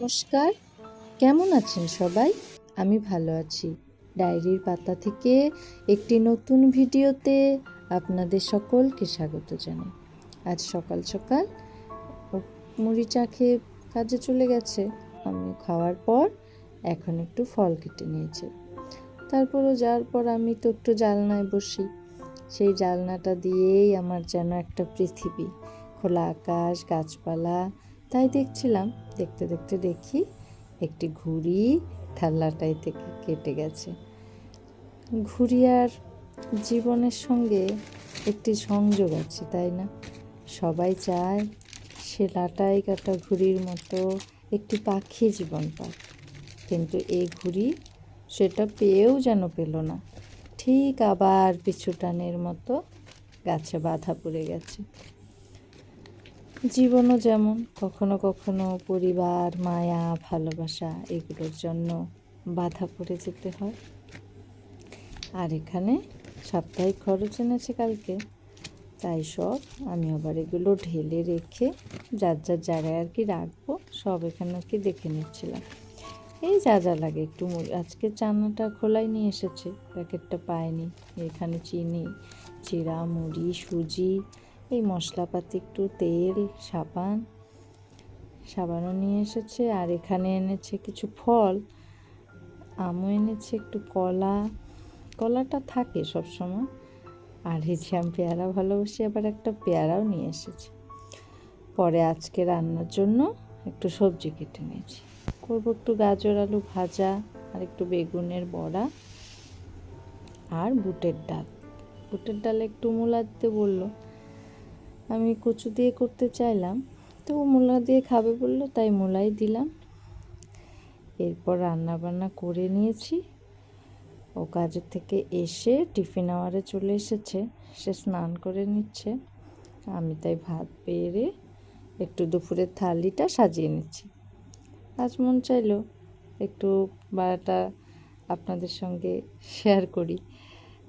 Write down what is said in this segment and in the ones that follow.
নমস্কার। কেমন আছেন সবাই? আমি ভালো আছি। ডায়েরির পাতা থেকে একটি নতুন ভিডিওতে আপনাদের সকলকে স্বাগত জানাই। আজ সকাল সকাল মুড়ি চা খেয়ে কাজে চলে গেছে। আমি খাওয়ার পর এখন একটু ফল কেটে নিয়েছে। তারপরও যাওয়ার পর আমি তো একটু জালনায় বসি। সেই জালনাটা দিয়েই আমার যেন একটা পৃথিবী। খোলা আকাশ, গাছপালা তাই দেখছিলাম, দেখতে দেখতে দেখি একটি ঘুড়ি থাল্লাটাই থেকে কেটে গেছে। ঘুড়ি আর জীবনের সঙ্গে একটি সংযোগ আছে, তাই না? সবাই চায় সে লাটাই কাটা ঘুড়ির মতো একটি পাখি জীবন পাক, কিন্তু এই ঘুড়ি সেটা পেয়েও যেন পেল না। ঠিক আবার পিছু টানের মতো গাছে বাধা পড়ে গেছে। জীবনও যেমন, কখনো কখনো পরিবার, মায়া, ভালোবাসা, এগুলোর জন্য বাধা পড়ে যেতে হয়। আর এখানে সাপ্তাহিক খরচ এনেছে কালকে। তাই সব আমি আবার এগুলো ঢেলে রেখে যার যার জায়গায় আর কি রাখব, সব এখানে আর কি দেখে নিচ্ছিলাম। এই যা যা লাগে একটু আজকে চানাটা খোলাই নিয়ে এসেছে, প্যাকেটটা পায়নি এখানে চিনি চিরা মুড়ি সুজি এই মশলাপাতি একটু তেল, সাবান, সাবানও নিয়ে এসেছে। আর এখানে এনেছে কিছু ফল। আমও এনেছে একটু কলা। কলাটা থাকে সব সময় আর আমি পেয়ারা ভালোবাসি, আবার একটা পেয়ারাও নিয়ে এসেছে। পরে আজকে রান্নার জন্য একটু সবজি কেটে নিয়েছি। করব একটু গাজর, আলু ভাজা, আর একটু বেগুনের বড়া, আর বুটের ডাল। বুটের ডালে একটু মূলা দিতে বলল। আমি কচু দিয়ে করতে চাইলাম, তো মূলা দিয়ে খাবে বলল, তাই মূলাই দিলাম। এরপর রান্না বান্না করে নিয়েছি। ও কাজের থেকে এসে টিফিন আওয়ারে চলে এসেছে, সে স্নান করে নিচ্ছে। আমি তাই ভাত পেরে একটু দুপুরের থালিটা সাজিয়ে নিচ্ছি। আজ মন চাইলো একটু বাড়াটা আপনাদের সঙ্গে শেয়ার করি।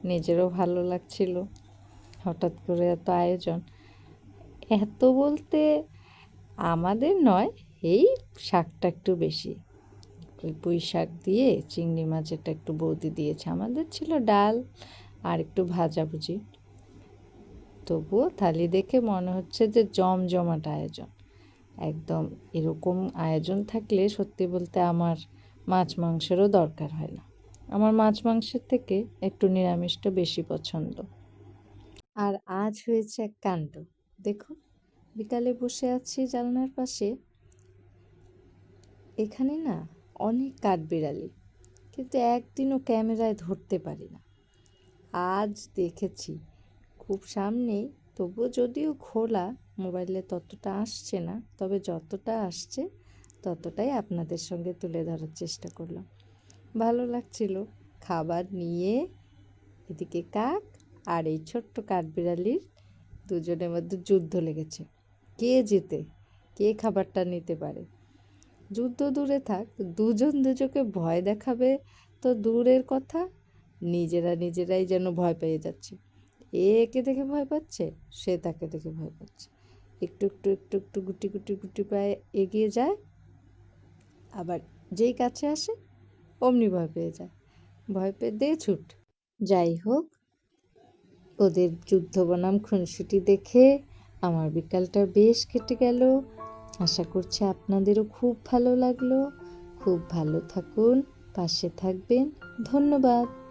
নিজেরও ভালো লাগছিল। হঠাৎ করে এত আয়োজন এত বলতে আমাদের নয়, এই শাকটা একটু বেশি। ওই পুঁই শাক দিয়ে চিংড়ি মাছেরটা একটু বৌদি দিয়েছে। আমাদের ছিল ডাল আর একটু ভাজাভুজি তবুও থালি দেখে মনে হচ্ছে যে জমজমাট আয়োজন। একদম এরকম আয়োজন থাকলে সত্যি বলতে আমার মাছ মাংসেরও দরকার হয় না। আমার মাছ মাংসের থেকে একটু নিরামিষটা বেশি পছন্দ। আর আজ হয়েছে এক কাণ্ড। দেখুন বিকালে বসে আছি জানলার পাশে। এখানে না অনেক কাঠবিড়ালি, কিন্তু একদিনও ক্যামেরায় ধরতে পারি না। আজ দেখেছি, খুব সামনেই, তবুও যদিও খোলা, মোবাইলে ততটা আসছে না, তবে যতটা আসছে, ততটাই আপনাদের সঙ্গে তুলে ধরার চেষ্টা করলাম। ভালো লাগছিল। খাবার নিয়ে, এদিকে কাক আর এই ছোট্ট কাঠবিড়ালির দুজনের মধ্যে যুদ্ধ লেগেছে। কে যেতে কে খাবারটা নিতে পারে? যুদ্ধ দূরে থাক, দুজন দুজনকে ভয় দেখাবে তো দূরের কথা। নিজেরা নিজেরাই যেন ভয় পেয়ে যাচ্ছে। এ একে দেখে ভয় পাচ্ছে, সে তাকে দেখে ভয় পাচ্ছে। একটু একটু একটু একটু গুটি গুটি গুটি পায়ে এগিয়ে যায়, আবার যেই কাছে আসে, অমনি ভয় পেয়ে যায়। ভয় পেয়ে দে ছুট। যাই হোক ওদের যুদ্ধ বনাম খুনসুটি দেখে আমার বিকালটা বেশ কেটে গেল। আশা করছি আপনাদেরও খুব ভালো লাগল। খুব ভালো থাকুন, পাশে থাকবেন। ধন্যবাদ।